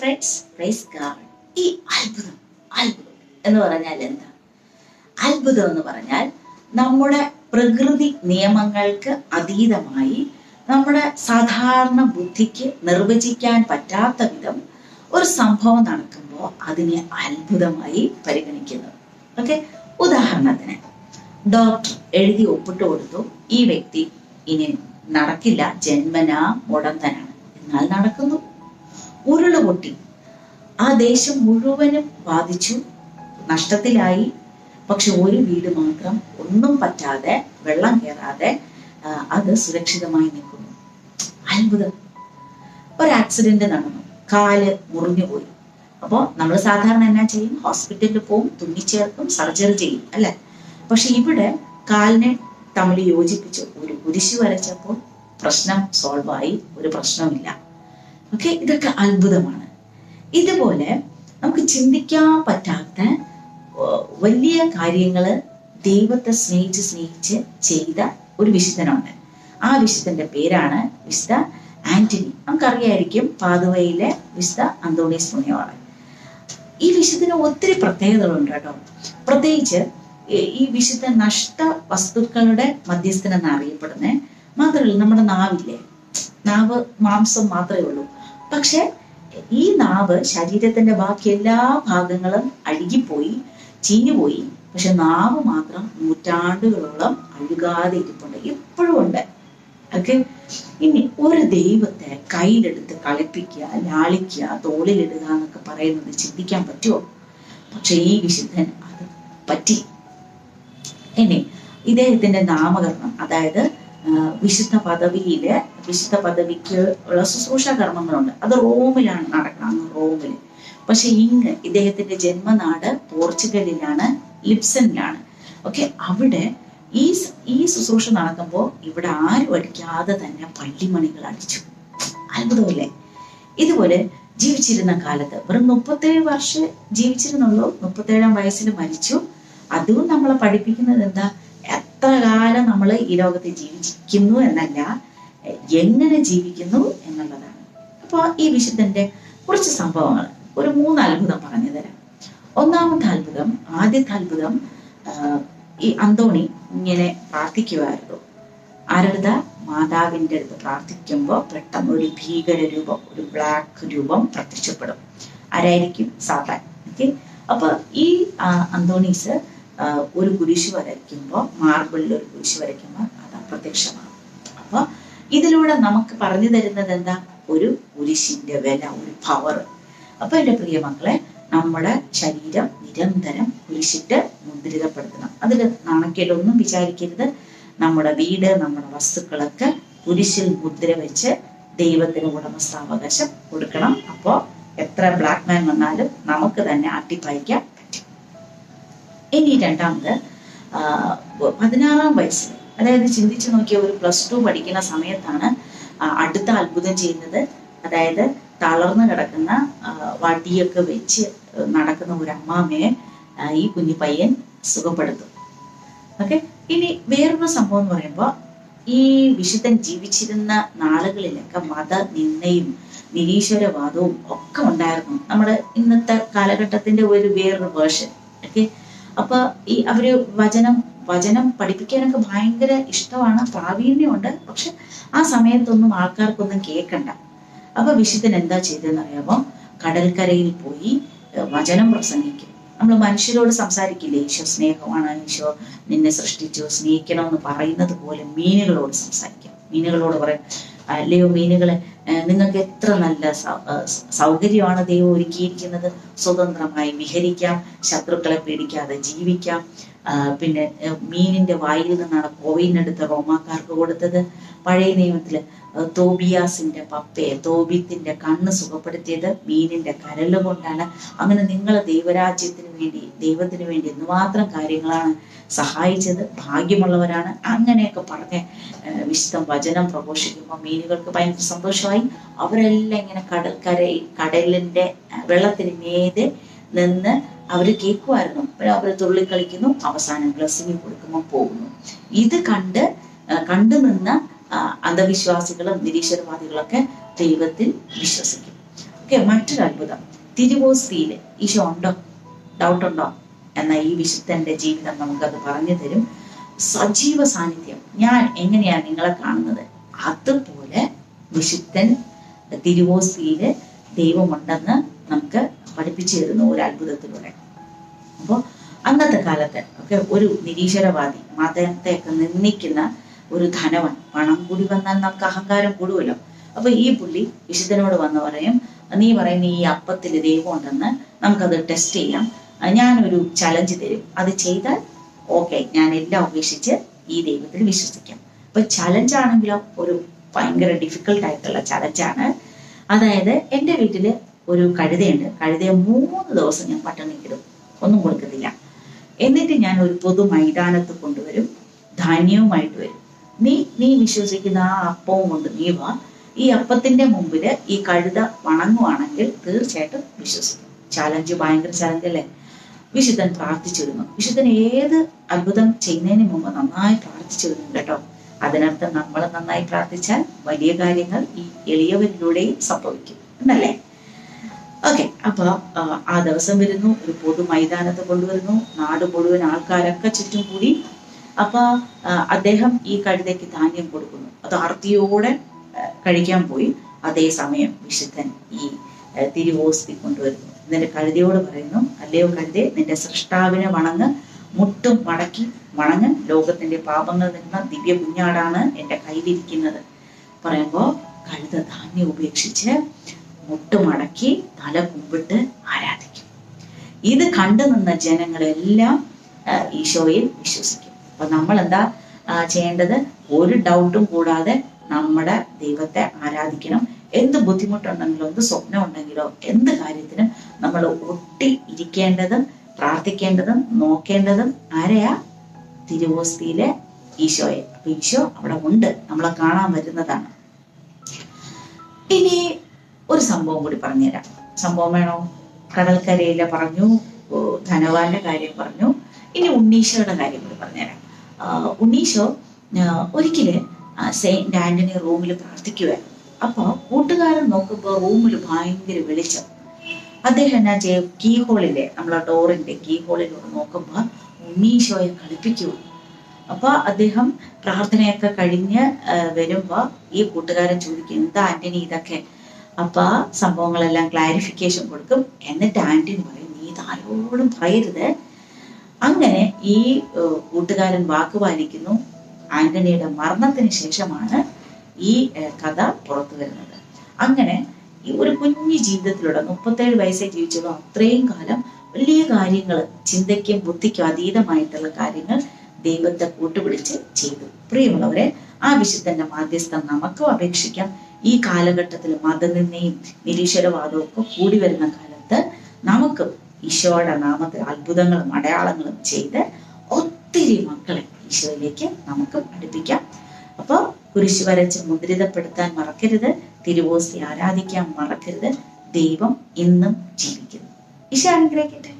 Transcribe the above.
Friends praise God ഈ അത്ഭുതം അത്ഭുതം എന്ന് പറഞ്ഞാൽ എന്താ? അത്ഭുതം എന്ന് പറഞ്ഞാൽ നമ്മുടെ പ്രകൃതി നിയമങ്ങൾക്ക് അതീതമായി നമ്മുടെ സാധാരണ ബുദ്ധിക്ക് നിർവചിക്കാൻ പറ്റാത്ത വിധം ഒരു സംഭവം നടക്കുമ്പോൾ അതിനെ അത്ഭുതമായി പരിഗണിക്കുന്നു. ഓക്കെ? ഉദാഹരണത്തിന് ഡോക്ടർ എഴുതി ഒപ്പിട്ട് കൊടുത്തു ഈ വ്യക്തി ഇനി നടക്കില്ല ജന്മനാ മുടന്തനാണ്. എന്നാൽ നടക്കുന്നു. ഉരുൾ പൊട്ടി ആ ദേശം മുഴുവനും ബാധിച്ചു നഷ്ടത്തിലായി. പക്ഷെ ഒരു വീട് മാത്രം ഒന്നും പറ്റാതെ വെള്ളം കയറാതെ അത് സുരക്ഷിതമായി നിൽക്കുന്നു. അത്ഭുതം. ഒരു ആക്സിഡന്റ് നടന്നു. കാൽ മുറിഞ്ഞു പോയി. അപ്പോൾ നമ്മൾ സാധാരണ എന്നാ ചെയ്യും? ഹോസ്പിറ്റലിൽ പോവും തുന്നിച്ചേർക്കും സർജറി ചെയ്യും അല്ലെ? പക്ഷെ ഇവിടെ കാലിനെ തമ്മിൽ യോജിപ്പിച്ച് ഒരു കുരിശു വരച്ചപ്പോൾ പ്രശ്നം സോൾവ് ആയി ഒരു പ്രശ്നമില്ല ഓക്കെ ഇതൊക്കെ അത്ഭുതമാണ്. ഇതുപോലെ നമുക്ക് ചിന്തിക്കാൻ പറ്റാത്ത വലിയ കാര്യങ്ങൾ ദൈവത്തെ സ്നേഹിച്ച് സ്നേഹിച്ച് ചെയ്ത ഒരു വിശുദ്ധനുണ്ട്. ആ വിശുദ്ധന്റെ പേരാണ് വിശുദ്ധ ആന്റണി. നമുക്കറിയായിരിക്കും പാതുവയിലെ വിശുദ്ധ അന്തോണീസ് പുണ്യവാളൻ ഈ വിശുദ്ധന് ഒത്തിരി പ്രത്യേകതകളുണ്ട് കേട്ടോ. പ്രത്യേകിച്ച് ഈ വിശുദ്ധ നഷ്ട വസ്തുക്കളുടെ മധ്യസ്ഥനെന്ന് അറിയപ്പെടുന്നത് മാത്രമല്ല നമ്മുടെ നാവില്ലേ? നാവ് മാംസം മാത്രമേ ഉള്ളൂ. പക്ഷെ ഈ നാവ് ശരീരത്തിന്റെ ബാക്കി എല്ലാ ഭാഗങ്ങളും അഴുകിപ്പോയി ചീഞ്ഞുപോയി. പക്ഷെ നാവ് മാത്രം നൂറ്റാണ്ടുകളോളം അഴുകാതെ ഇരിപ്പുണ്ട്. ഇപ്പോഴും ഉണ്ട്. ഓക്കെ ഇനി ഒരു ദൈവത്തെ കയ്യിലെടുത്ത് കളിപ്പിക്കുക ലാളിക്കുക തോളിലിടുക എന്നൊക്കെ പറയുന്നത് ചിന്തിക്കാൻ പറ്റുമോ? പക്ഷെ ഈ വിശുദ്ധൻ അത് പറ്റി. ഇനി ഇദ്ദേഹത്തിന്റെ നാമകരണം അതായത് വിശുദ്ധ പദവിയിൽ വിശുദ്ധ പദവിക്ക് ഉള്ള ശുശ്രൂഷ കർമ്മങ്ങളുണ്ട്. അത് റോമിലാണ് നടക്കുന്നത് റോമിൽ പക്ഷെ ഇങ്ങ് ഇദ്ദേഹത്തിന്റെ ജന്മനാട് പോർച്ചുഗലിലാണ് ലിപ്സനിലാണ് ഓക്കെ അവിടെ ഈ ഈ ശുശ്രൂഷ നടക്കുമ്പോൾ ഇവിടെ ആരും അടിക്കാതെ തന്നെ പള്ളിമണികൾ അടിച്ചു. അത്ഭുതമല്ലേ? ഇതുപോലെ ജീവിച്ചിരുന്ന കാലത്ത് വെറും മുപ്പത്തേഴ് വർഷം ജീവിച്ചിരുന്നുള്ളൂ മുപ്പത്തേഴാം വയസ്സിൽ മരിച്ചു. അതും നമ്മളെ പഠിപ്പിക്കുന്നത് എന്താ? എത്ര കാലം നമ്മൾ ഈ ലോകത്ത് ജീവിക്കുന്നു എന്നല്ല എങ്ങനെ ജീവിക്കുന്നു എന്നുള്ളതാണ്. അപ്പോൾ ഈ വിശുദ്ധന്റെ കുറച്ച് സംഭവങ്ങൾ. ഒരു മൂന്ന് അത്ഭുതം പറഞ്ഞു തരാം ഒന്നാമത്തെ അത്ഭുതം ആദ്യത്തെ അത്ഭുതം ഈ അന്തോണി ഇങ്ങനെ പ്രാർത്ഥിക്കുമായിരുന്നു ആരുടെ മാതാവിന്റെ അടുത്ത് പ്രാർത്ഥിക്കുമ്പോൾ പെട്ടെന്ന് ഒരു ഭീകര രൂപം ഒരു ബ്ലാക്ക് രൂപം പ്രത്യക്ഷപ്പെടും. ആരായിരിക്കും? സാത്താൻ. ഓക്കെ? അപ്പൊ ഈ അന്തോണീസ് ഒരു കുരിശ് വരയ്ക്കുമ്പോൾ മാർബിളിൽ ഒരു കുരിശ് വരയ്ക്കുമ്പോൾ അത് അപ്രത്യക്ഷമാണ് അപ്പോൾ ഇതിലൂടെ നമുക്ക് പറഞ്ഞു തരുന്നത് എന്താ? ഒരു കുരിശിന്റെ വില ഒരു പവർ അപ്പൊ എന്റെ പ്രിയ മക്കളെ നമ്മുടെ ശരീരം നിരന്തരം കുരിശിട്ട് മുദ്രിതപ്പെടുത്തണം. അതിൽ നാണക്കേടൊന്നും വിചാരിക്കരുത്. നമ്മുടെ വീട് നമ്മുടെ വസ്തുക്കളൊക്കെ കുരിശിൽ മുദ്ര വെച്ച് ദൈവത്തിന് ഉടമസ്ഥാവകാശം കൊടുക്കണം. അപ്പോ എത്ര ബ്ലാക്ക് മാൻ വന്നാലും നമുക്ക് തന്നെ അട്ടിപ്പായിക്കാം ഇനി രണ്ടാമത് പതിനാറാം വയസ്സിൽ അതായത് ചിന്തിച്ചു നോക്കിയ ഒരു പ്ലസ് ടു പഠിക്കുന്ന സമയത്താണ് അടുത്ത അത്ഭുതം ചെയ്യുന്നത്. അതായത് തളർന്നു കിടക്കുന്ന വടിയൊക്കെ വെച്ച് നടക്കുന്ന ഒരു അമ്മാമ്മയെ ഈ കുഞ്ഞു പയ്യൻ സുഖപ്പെടുത്തും. ഓക്കെ? ഇനി വേറൊരു സംഭവം എന്ന് പറയുമ്പോൾ ഈ വിശുദ്ധൻ ജീവിച്ചിരുന്ന നാളുകളിലൊക്കെ മത നിന്നയും നിരീശ്വരവാദവും ഒക്കെ ഉണ്ടായിരുന്നു. നമ്മുടെ ഇന്നത്തെ കാലഘട്ടത്തിന്റെ ഒരു വേറൊരു വേർഷൻ. ഓക്കെ? അപ്പൊ ഈ അവർ വചനം വചനം പഠിപ്പിക്കാനൊക്കെ ഭയങ്കര ഇഷ്ടമാണ് പ്രാവീണ്യമുണ്ട്. പക്ഷെ ആ സമയത്തൊന്നും ആൾക്കാർക്കൊന്നും കേൾക്കണ്ട. അപ്പൊ വിശുദ്ധൻ എന്താ ചെയ്തതെന്ന് അറിയാമോ കടൽക്കരയിൽ പോയി വചനം പ്രസംഗിക്കും. നമ്മൾ മനുഷ്യരോട് സംസാരിക്കില്ലേ? ഈശോ സ്നേഹമാണ് ഈശോ നിന്നെ സൃഷ്ടിച്ചു സ്നേഹിക്കണം എന്ന് പറയുന്നത് പോലെ മീനുകളോട് സംസാരിക്കാം. മീനുകളോട് പറയാം അല്ലയോ മീനുകളെ നിങ്ങൾക്ക് എത്ര നല്ല സൗകര്യമാണ് ദൈവം ഒരുക്കിയിരിക്കുന്നത്? സ്വതന്ത്രമായി വിഹരിക്കാം ശത്രുക്കളെ പേടിക്കാതെ ജീവിക്കാം. പിന്നെ മീനിന്റെ വായിൽ നിന്നാണ് കോവിനെടുത്ത് റോമാക്കാർക്ക് കൊടുത്തത്. പഴയ നിയമത്തിൽ തോബിയാസിന്റെ പപ്പയെ തോബിത്തിന്റെ കണ്ണ് സുഖപ്പെടുത്തിയത് മീനിന്റെ കരൽ കൊണ്ടാണ്. അങ്ങനെ നിങ്ങൾ ദൈവരാജ്യത്തിന് വേണ്ടി ദൈവത്തിന് വേണ്ടി എന്തുമാത്രം കാര്യങ്ങളാണ് സഹായിച്ചത് ഭാഗ്യമുള്ളവരാണ്. അങ്ങനെയൊക്കെ പറഞ്ഞ് വിശുദ്ധം വചനം പ്രഘോഷിക്കുമ്പോൾ മീനുകൾക്ക് ഭയങ്കര സന്തോഷമായി. അവരെല്ലാം ഇങ്ങനെ കടൽക്കര കടലിന്റെ വെള്ളത്തിന് മീതെ നിന്ന് അവർ കേൾക്കുമായിരുന്നു അവർ തുള്ളിക്കളിക്കുന്നു അവസാനം ബ്ലസ്സിങ് കൊടുക്കുമ്പോൾ പോകുന്നു. ഇത് കണ്ട് കണ്ടു നിന്ന അന്ധവിശ്വാസികളും നിരീശ്വരവാദികളൊക്കെ ദൈവത്തിൽ വിശ്വസിക്കും. ഓക്കെ മറ്റൊരു അത്ഭുതം. തിരുവോസ്തിയിൽ ഈശോ ഉണ്ടോ? ഡൗട്ട് ഉണ്ടോ? എന്ന ഈ വിശുദ്ധന്റെ ജീവിതം നമുക്കത് പറഞ്ഞു തരും. സജീവ സാന്നിധ്യം. ഞാൻ എങ്ങനെയാണ് നിങ്ങളെ കാണുന്നത്? അതുപോലെ വിശുദ്ധൻ തിരുവോസ്തിയിൽ ദൈവമുണ്ടെന്ന് നമുക്ക് പഠിപ്പിച്ചു തരുന്നു ഒരു അത്ഭുതത്തിലൂടെ. അപ്പോൾ അന്നത്തെ കാലത്ത് ഒക്കെ ഒരു നിരീശ്വരവാദി മതത്തെയൊക്കെ നിന്ദിക്കുന്ന ഒരു ധനവൻ. പണം കൂടി വന്നാൽ നമുക്ക് അഹങ്കാരം കൂടുമല്ലോ. അപ്പൊ ഈ പുള്ളി വിശുദ്ധനോട് വന്ന് പറയും നീ പറയുന്ന ഈ അപ്പത്തിൽ ദൈവം ഉണ്ടെന്ന് നമുക്കത് ടെസ്റ്റ് ചെയ്യാം. ഞാനൊരു ചലഞ്ച് തരും. അത് ചെയ്താൽ ഓക്കെ ഞാൻ എല്ലാം ഉപേക്ഷിച്ച് ഈ ദൈവത്തിൽ വിശ്വസിക്കാം. അപ്പൊ ചലഞ്ച് ആണെങ്കിലോ ഒരു ഭയങ്കര ഡിഫിക്കൽട്ട് ആയിട്ടുള്ള ചലഞ്ചാണ് അതായത് എന്റെ വീട്ടിൽ ഒരു കഴുതയുണ്ട്. കഴുതയെ മൂന്ന് ദിവസം ഞാൻ പട്ടണിക്കിടും ഒന്നും കൊടുക്കത്തില്ല എന്നിട്ട് ഞാൻ ഒരു പൊതു മൈതാനത്ത് കൊണ്ടുവരും. ധാന്യവുമായിട്ട് വരും. നീ നീ വിശ്വസിക്കുന്ന ആ അപ്പവും കൊണ്ട് നീ വാ. ഈ അപ്പത്തിന്റെ മുമ്പിൽ ഈ കഴുത വണങ്ങുവാണെങ്കിൽ തീർച്ചയായിട്ടും വിശ്വസിക്കും. ചാലഞ്ച് ഭയങ്കര ചാലഞ്ച് അല്ലേ? വിശുദ്ധൻ പ്രാർത്ഥിച്ചിരുന്നു. വിശുദ്ധൻ ഏത് അത്ഭുതം ചെയ്യുന്നതിന് മുമ്പ് നന്നായി പ്രാർത്ഥിച്ചിരുന്നു കേട്ടോ. അതിനർത്ഥം നമ്മൾ നന്നായി പ്രാർത്ഥിച്ചാൽ വലിയ കാര്യങ്ങൾ ഈ എളിയവരിലൂടെയും സംഭവിക്കും എന്നല്ലേ? ഓക്കെ അപ്പൊ ആ, ദിവസം വരുന്നു. ഒരു പൊതു മൈതാനത്ത് കൊണ്ടുവരുന്നു. നാട് മുഴുവൻ ആൾക്കാരൊക്കെ ചുറ്റും കൂടി അപ്പൊ അദ്ദേഹം ഈ കഴുതയ്ക്ക് ധാന്യം കൊടുക്കുന്നു. അത് ആർത്തിയോടെ കഴിക്കാൻ പോയി. അതേസമയം വിശുദ്ധൻ ഈ തിരുവോസ്തി കൊണ്ടുവരുന്നു. എന്നിട്ട് കഴുതയോട് പറയുന്നു അല്ലയോ കഴുതേ നിന്റെ സൃഷ്ടാവിനെ വണങ്ങ് മുട്ടും മടക്കി വണങ്ങ്. ലോകത്തിന്റെ പാപങ്ങൾ നിന്ന ദിവ്യ കുഞ്ഞാടാണ് എന്റെ കയ്യിലിരിക്കുന്നത്. പറയുമ്പോ കഴുത ധാന്യം ഉപേക്ഷിച്ച് മുട്ടുമടക്കി തല കുമ്പിട്ട് ആരാധിക്കും. ഇത് കണ്ടു നിന്ന ജനങ്ങളെല്ലാം ഈശോയിൽ വിശ്വസിക്കും. അപ്പൊ നമ്മൾ എന്താ ചെയ്യേണ്ടത് ഒരു ഡൗട്ടും കൂടാതെ നമ്മുടെ ദൈവത്തെ ആരാധിക്കണം. എന്ത് ബുദ്ധിമുട്ടുണ്ടെങ്കിലോ എന്ത് സ്വപ്നം ഉണ്ടെങ്കിലോ എന്ത് കാര്യത്തിനും നമ്മൾ ഒട്ടി ഇരിക്കേണ്ടതും പ്രാർത്ഥിക്കേണ്ടതും നോക്കേണ്ടതും ആരെയാ? തിരുവോസ്തിയിലെ ഈശോയെ. അപ്പൊ ഈശോ അവിടെ ഉണ്ട്. നമ്മളെ കാണാൻ വരുന്നതാണ്. ഇനി ഒരു സംഭവം കൂടി പറഞ്ഞുതരാം. സംഭവം വേണോ? കടൽക്കരയിലെ പറഞ്ഞു ധനവാന്റെ കാര്യം പറഞ്ഞു. ഇനി ഉണ്ണീശോയുടെ കാര്യം കൂടി പറഞ്ഞുതരാം. ഉണ്ണീശോ ഒരിക്കൽ സെയിന്റ് ആന്റണി റൂമിൽ പ്രാർത്ഥിക്കുകയാണ് അപ്പൊ കൂട്ടുകാരൻ നോക്കുമ്പോ റൂമിൽ ഭയങ്കര വെളിച്ചം. അദ്ദേഹം എന്നാ ചെയ്യും? കീ ഹോളിലെ നമ്മളെ ഡോറിന്റെ കീ ഹോളിലൂടെ നോക്കുമ്പോ ഉണ്ണീശോയെ കളിപ്പിക്കുക അപ്പൊ അദ്ദേഹം പ്രാർത്ഥനയൊക്കെ കഴിഞ്ഞ് വരുമ്പോൾ വരുമ്പോ ഈ കൂട്ടുകാരൻ ചോദിക്കും എന്താ ആന്റണി ഇതൊക്കെ? അപ്പൊ സംഭവങ്ങളെല്ലാം ക്ലാരിഫിക്കേഷൻ കൊടുക്കും. എന്നിട്ട് ആന്റണി പറയും നീ ഇത് ആരോടും പറയരുത്. അങ്ങനെ ഈ കൂട്ടുകാരൻ വാക്കുപാലിക്കുന്നു ആന്റണിയുടെ മരണത്തിന് ശേഷമാണ് ഈ കഥ പുറത്തു വരുന്നത്. അങ്ങനെ ഈ ഒരു കുഞ്ഞു ജീവിതത്തിലൂടെ മുപ്പത്തേഴ് വയസ്സേ ജീവിച്ചുള്ളൂ. അത്രയും കാലം വലിയ കാര്യങ്ങൾ ചിന്തയ്ക്കും ബുദ്ധിക്കും അതീതമായിട്ടുള്ള കാര്യങ്ങൾ ദൈവത്തെ കൂട്ടുപിടിച്ച് ചെയ്തു. പ്രിയമുള്ളവരെ ആ വിശുദ്ധന്റെ മാധ്യസ്ഥം നമുക്കും അപേക്ഷിക്കാം. ഈ കാലഘട്ടത്തിൽ മതനിന്ദയും നിരീശ്വരവാദവും ഒക്കെ കൂടി വരുന്ന കാലത്ത് നമുക്ക് ഈശോയുടെ നാമത്തിൽ അത്ഭുതങ്ങളും അടയാളങ്ങളും ചെയ്ത് ഒത്തിരി മക്കളെ ഈശോയിലേക്ക് നമുക്ക് അടുപ്പിക്കാം. അപ്പൊ കുരിശ് വരച്ച് മുദ്രിതപ്പെടുത്താൻ മറക്കരുത് തിരുവോസി ആരാധിക്കാൻ മറക്കരുത്. ദൈവം ഇന്നും ജീവിക്കുന്നു. ഈശോ അനുഗ്രഹിക്കട്ടെ.